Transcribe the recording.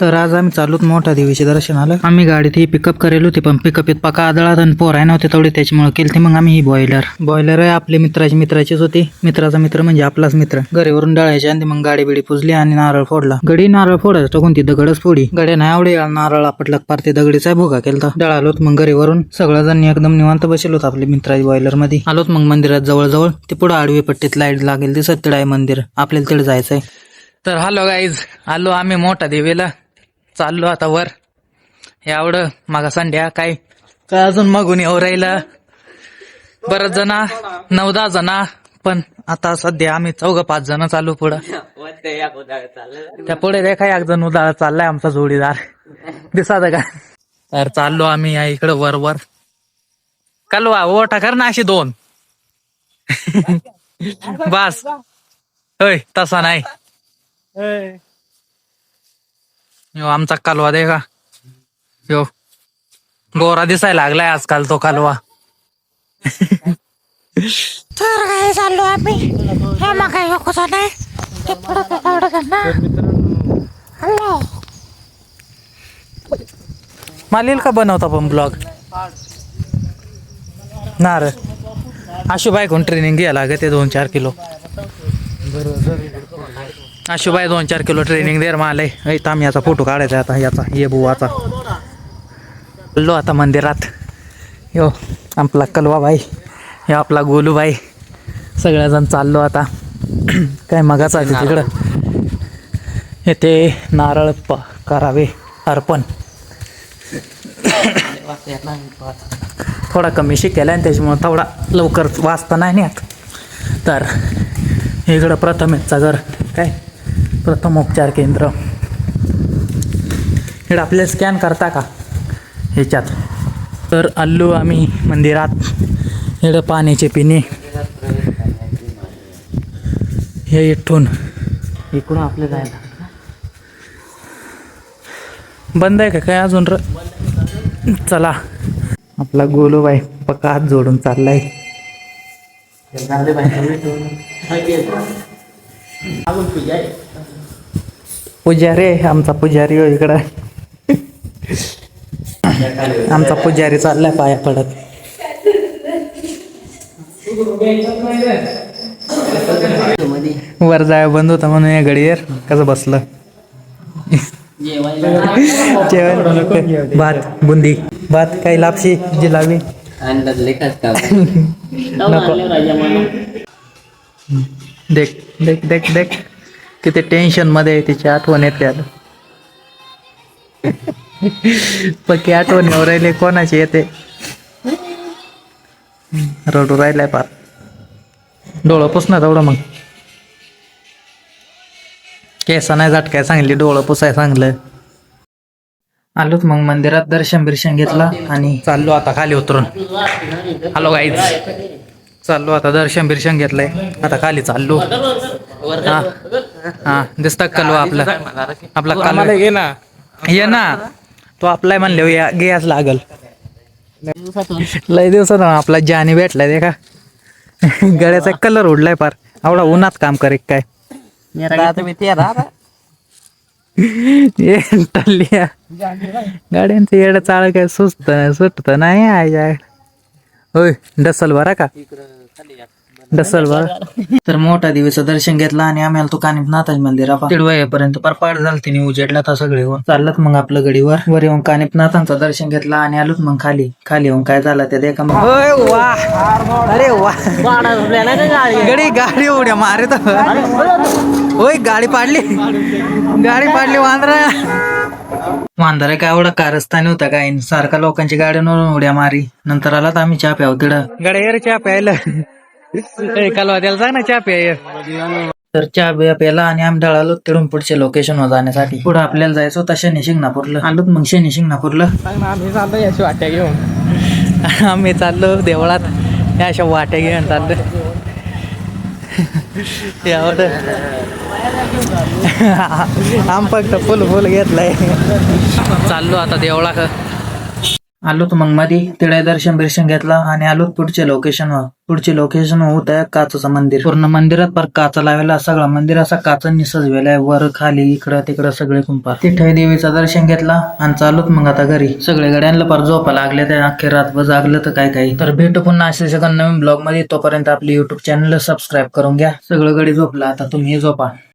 तर आज आम्ही चालूत मोठा देवीचे दर्शन आलं. आम्ही गाडी ती पिकअप करेल होती पण पिकअप येत पका आदळात आणि पोराय नव्हते तेवढी त्याच्यामुळे केली ती मग आम्ही ही बॉयलर बॉयलर आहे आपले मित्राची मित्राचीच होती. मित्राचा मित्र म्हणजे आपलाच मित्र. घरीवरून डळायचे आणि मग गाडी बिडी पुजली आणि नारळ फोडला. गडी नारळ फोडायचं टाकून ती दगडच फोडी. गड्या नाही आवडे नारळ आपटला पार ते दगडीचा भोगा केलता. डळालो मग घरीवरून. सगळं जण एकदम निवांत बसेल होत आपले मित्राची बॉयलरमध्ये. आलोत मग मंदिरात जवळजवळ. ते पुढे आडवी पट्टीत लाइट लागेल ते सत्तड आहे मंदिर. आपल्याला तिथे जायचंय. तर हॅलो गाईज आलो आम्ही मोठा देवीला. चाललो आता वर. हे मागा संध्या काय? काय अजून मागून येऊ राहिला? बरच जणा नऊ दहा जण पण आता सध्या आम्ही चौघ पाच जण चालू पुढं. त्या पुढे रे एक जण उदाळ चाललाय आमचा जोडीदार. दिसात का? तर चाललो आम्ही या इकडं वर वर. कालवा ओटा कर ना अशी दोन. बस. होय तसा नाही. यो आमचा कालवा दे का यो गोरा दिसायला लागलाय आजकाल तो कालवा. तर काय चाललो आम्ही? हे मग काय नको झालंय ते पुढं ते तेवढं ना हॅलो मला येईल का बनवता पण ब्लॉग ना रे. आशुबाई कोण ट्रेनिंग घ्यायला लागत ते दोन चार किलो. आशुबाई दोन चार किलो ट्रेनिंग दे रे मला. इथं आम्ही याचा फोटो काढायचा आता. याचा ये बुवाचा लो आता मंदिरात. यो आपला कलवा बाई यो आपला गोलू बाई सगळेजण चाललो आता. काय मगाच आहे तिकडं. येथे नारळ प करावे अर्पण. थोडा कमी शिकेला आणि त्याच्यामुळे थोडा लवकर वाचता नाही नेत तर इकडं प्रथमेशचा घर. काय? प्रथम उपचार केंद्र. हेड आपल्याला स्कॅन करता का? ह्याच्यात. तर आलो आम्ही मंदिरात. इकडं पाण्याचे पिणे. हे इथून. इकडून आपलं जायला. बंद आहे का? काय अजून र? चला. आपला गोलूबाई पक्का हात जोडून चाललाय. पुजारी आहे आमचा पुजारी हो इकडं. आमचा पुजारी चाललाय पाया पडत. वर जाय बंद होता म्हणून या गडीवर कसं बसलं. जेवण भात बुंदी. भात काही लापशी लेखाच का नको. देख. देख देख देख. किती टेन्शनमध्ये आहे तिची आठवण येते आता. पक्की आठवण राहिले कोणाची येते? रडू राहिलाय पार. डोळं पुसणार तेवढं मग. केसा नाही झटकाय सांगली डोळं पुसाय सांगलं. आलोच मग मंदिरात दर्शन बिर्शन घेतला आणि चाललो आता खाली उतरून. हॅलो गाईज चाललो आता दर्शन बिर्शन घेतलंय. आता खाली चाललो. हा. हा दिसत कलवा आपला. आपला कालवा. घे ना. ये ना. तो आपलाय म्हणले या गॅस लागल. लय दिवसात आपला जानी भेटलाय ते का गळ्याचा कलर उडलाय पार आवडा उन्हात काम करे काय? टल्ल्या गाड्यांचं येडं चाळ काय सुचत सुटत नाही आय होय डसल बरा का? डसल बरा तर मोठा दिवस दर्शन घेतलं आणि आम्ही आलो तो कानिप नाथाज मंदिर तिडवायपर्यंत पार पाड झालं तिने उजेडला तर सगळे चाललत मग आपलं गडीवर. वर येऊन कानिप नाथांचं दर्शन घेतलं आणि आलोच मग खाली. खाली येऊन काय झालं ते देखा मग अरे गडी? गाडी उड्या मारत होय. गाडी पाडली. गाडी पाडली वांद्रा. वांदरा काय एवढा कारस्थानी होता काय? सारखा लोकांची गाड्यांवरून उड्या मारी. नंतर आला तर आम्ही चहा प्याव तिकडं. गाड्या चहा प्यायला. सांग ना चहा प्याय तर चहा बिया प्यायला आणि आम्ही डळालो तिकडून पुढच्या लोकेशन वर जाण्यासाठी. पुढे आपल्याला जायचं होतं शनी शिंगणापूरला. आलो मग शनी शिंगणापूरला. आम्ही चाललो याची वाट्या घेऊन. आम्ही चाललो देवळात. या अशा वाट्या घेऊन चाललो एवढं आम फक्त फुल फुल घेतलाय. चाललो आता देवळा आलो मग मध्ये तिळे दर्शन बिर्शन घेतला आणि आलो पुढच्या लोकेशन पुढचे लोकेशन होत आहे काचचं मंदिर. पूर्ण मंदिरात पर काचा लावलेला सगळा मंदिर असा काचांनी सजवेला आहे. वर खाली इकडं तिकडं सगळे कुंपा तिथे देवीचं दर्शन घेतला आणि चालूत मग आता घरी. सगळे गड्यांना पर झोपा लागले ते अख्खे रातभर जागलं तर काय काही. तर भेटू पुन्हा असे सगळं नवीन ब्लॉगमध्ये. तोपर्यंत आपली युट्यूब चॅनल सबस्क्राईब करून घ्या. सगळं गडी झोपला आता तुम्ही झोपा.